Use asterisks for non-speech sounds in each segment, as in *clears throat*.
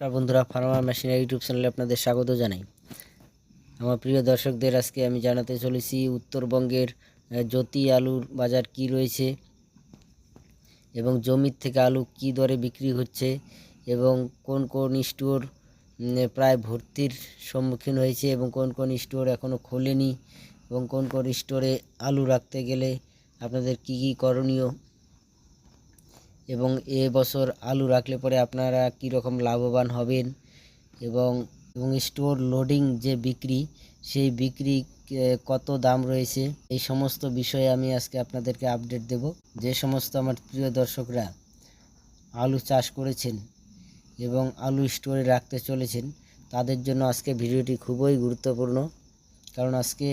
নমস্কার বন্ধুরা farmer machinery YouTube চ্যানেলে আপনাদের স্বাগত জানাই। আমার প্রিয় দর্শকদের, আজকে আমি জানাতে চলেছি উত্তরবঙ্গের জ্যোতি আলুর বাজার কি রয়েছে এবং জমির থেকে আলু কি দরে বিক্রি হচ্ছে এবং কোন কোন স্টোর প্রায় ভর্তির সম্মুখীন হয়েছে এবং কোন কোন স্টোর এখনও খোলেনি এবং কোন কোন স্টোরে আলু রাখতে গেলে আপনাদের কি কি করণীয় এবং এ বছর আলু রাখলে পরে আপনারা কী রকম লাভবান হবেন এবং এবং স্টোর লোডিং যে বিক্রি, সেই বিক্রি কত দাম রয়েছে, এই সমস্ত বিষয়ে আমি আজকে আপনাদেরকে আপডেট দেব। যে সমস্ত আমার প্রিয় দর্শকরা আলু চাষ করেছেন এবং আলু স্টোরে রাখতে চলেছেন, তাদের জন্য আজকে ভিডিওটি খুবই গুরুত্বপূর্ণ। কারণ আজকে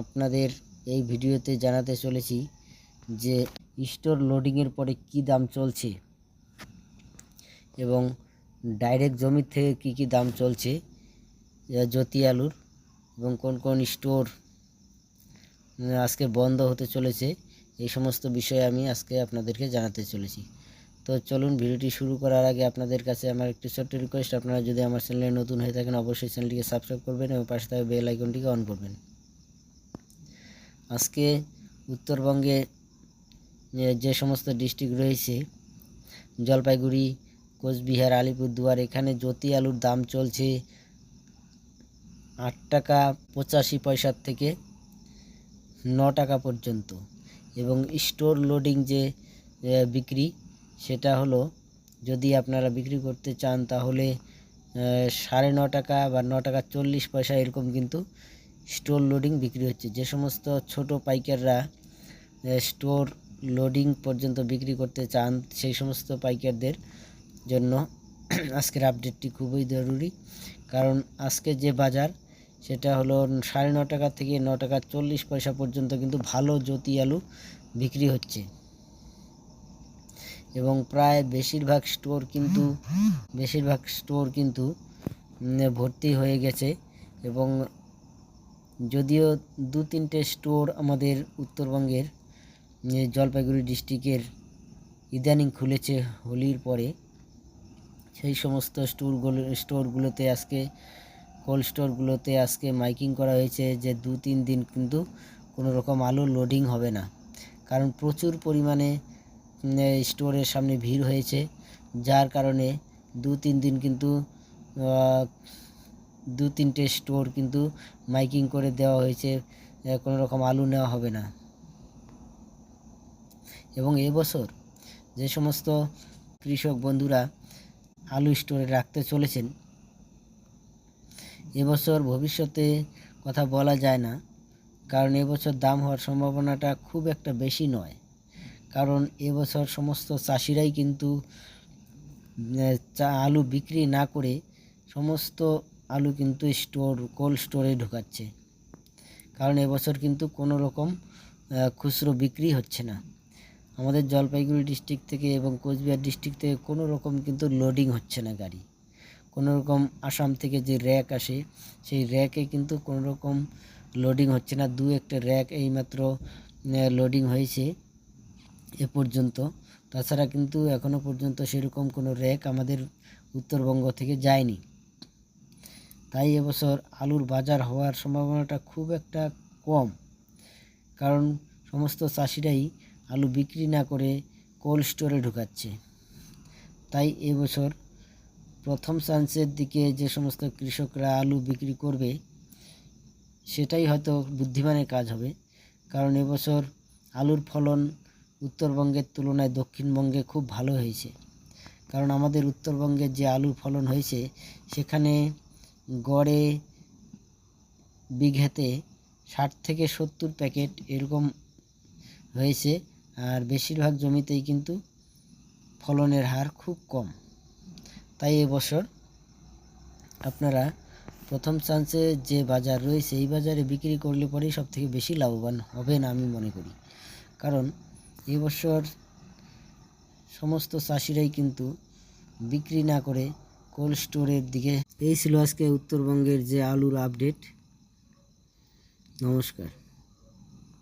আপনাদের এই ভিডিওতে জানাতে চলেছি যে স্টোর লোডিংয়ের পরে কি দাম চলছে? এবং ডাইরেক্ট জমির থেকে কি কি দাম চলছে? জ্যোতি আলুর এবং কোন কোন স্টোর আজকে বন্ধ হতে চলেছে, এই সমস্ত বিষয়ে আমি আজকে আপনাদেরকে জানাতে চলেছি। তো চলুন ভিডিওটি শুরু করার আগে আপনাদের কাছে আমার একটি ছোট্ট রিকোয়েস্ট আপনারা যদি আমার চ্যানেলে নতুন হয়ে থাকেন, অবশ্যই চ্যানেলটিকে সাবস্ক্রাইব করবেন এবং পাশে থাকা বেল আইকনটিকে অন করবেন। আজকে উত্তরবঙ্গে যে সমস্ত ডিস্ট্রিক্ট রয়েছে, জলপাইগুড়ি, কোচবিহার, আলিপুরদুয়ার, এখানে জ্যোতি আলুর দাম চলছে আট টাকা পঁচাশি পয়সার থেকে ন টাকা পর্যন্ত। এবং স্টোর লোডিং যে বিক্রি, সেটা হলো যদি আপনারা বিক্রি করতে চান তাহলে সাড়ে ন টাকা বা ন টাকা চল্লিশ পয়সা এরকম কিন্তু স্টোর লোডিং বিক্রি হচ্ছে। যে সমস্ত ছোট পাইকাররা স্টোর লোডিং পর্যন্ত বিক্রি করতে চান সেই সমস্ত পাইকারদের জন্য *clears throat* আজকের আপডেটটি খুবই জরুরি। কারণ আজকে যে বাজার, সেটা হলো সাড়ে ন টাকা থেকে ন টাকা চল্লিশ পয়সা পর্যন্ত কিন্তু ভালো জ্যোতি আলু বিক্রি হচ্ছে। এবং প্রায় বেশিরভাগ স্টোর কিন্তু, বেশিরভাগ স্টোর কিন্তু ভর্তি হয়ে গেছে। এবং যদিও দু তিনটে স্টোর আমাদের উত্তরবঙ্গের জলপাইগুড়ি ডিস্ট্রিক্টের ইদানিং খুলেছে হোলির পরে। সেই সমস্ত স্টোরগুলো স্টোরগুলোতে আজকে, কোল্ড স্টোরগুলোতে আজকে মাইকিং করা হয়েছে যে দু তিন দিন কিন্তু কোনো রকম আলু লোডিং হবে না। কারণ প্রচুর পরিমাণে স্টোরের সামনে ভিড় হয়েছে। যার কারণে দু তিন দিন কিন্তু দু তিনটে স্টোর কিন্তু মাইকিং করে দেওয়া হয়েছে। কোনো রকম আলু নেওয়া হবে না। এবং এবছর যে সমস্ত কৃষক বন্ধুরা আলু স্টোরে রাখতে চলেছেন এবছর ভবিষ্যতে কথা বলা যায় না, কারণ এবছর দাম হওয়ার সম্ভাবনাটা খুব একটা বেশি নয়। কারণ এবছর সমস্ত চাষিরাই কিন্তু আলু বিক্রি না করে সমস্ত আলু কিন্তু স্টোর, কোল্ড স্টোরে ঢোকাচ্ছে। কারণ এবছর কিন্তু কোনো রকম খুচরো বিক্রি হচ্ছে না। আমাদের জলপাইগুড়ি ডিস্ট্রিক্ট থেকে এবং কোচবিহার ডিস্ট্রিক্ট থেকে কোনো রকম কিন্তু লোডিং হচ্ছে না গাড়ি। কোনো রকম আসাম থেকে যে র্যাক আসে, সেই র্যাকে কিন্তু কোনো রকম লোডিং হচ্ছে না। দু একটা র্যাক এইমাত্র লোডিং হয়েছে এ পর্যন্ত। তাছাড়া কিন্তু এখনও পর্যন্ত সেরকম কোনো র্যাক আমাদের উত্তরবঙ্গ থেকে যায়নি। তাই এবছর আলুর বাজার হওয়ার সম্ভাবনাটা খুব একটা কম। কারণ সমস্ত চাষিরাই আলু বিক্রি না করে কোল্ড স্টোরে ঢুকাচ্ছে। তাই এবছর প্রথম চান্সের দিকে যে সমস্ত কৃষকরা আলু বিক্রি করবে, সেটাই হয়তো বুদ্ধিমানের কাজ হবে। কারণ এবছর আলুর ফলন উত্তরবঙ্গের তুলনায় দক্ষিণবঙ্গে খুব ভালো হয়েছে। কারণ আমাদের উত্তরবঙ্গের যে আলুর ফলন হয়েছে, সেখানে গড়ে বিঘাতে ষাট থেকে সত্তর প্যাকেট এরকম হয়েছে। আর বেশিরভাগ জমিতেই কিন্তু ফলনের হার খুব কম। তাই এবছর আপনারা প্রথম চান্সে যে বাজার রয়েছে, এই বাজারে বিক্রি করলে পরেই সব থেকে বেশি লাভবান হবেন আমি মনে করি। কারণ এবছর সমস্ত চাষিরাই কিন্তু বিক্রি না করে কোল্ড স্টোরের দিকে এই ছিল আজকে উত্তরবঙ্গের যে আলুর আপডেট। নমস্কার।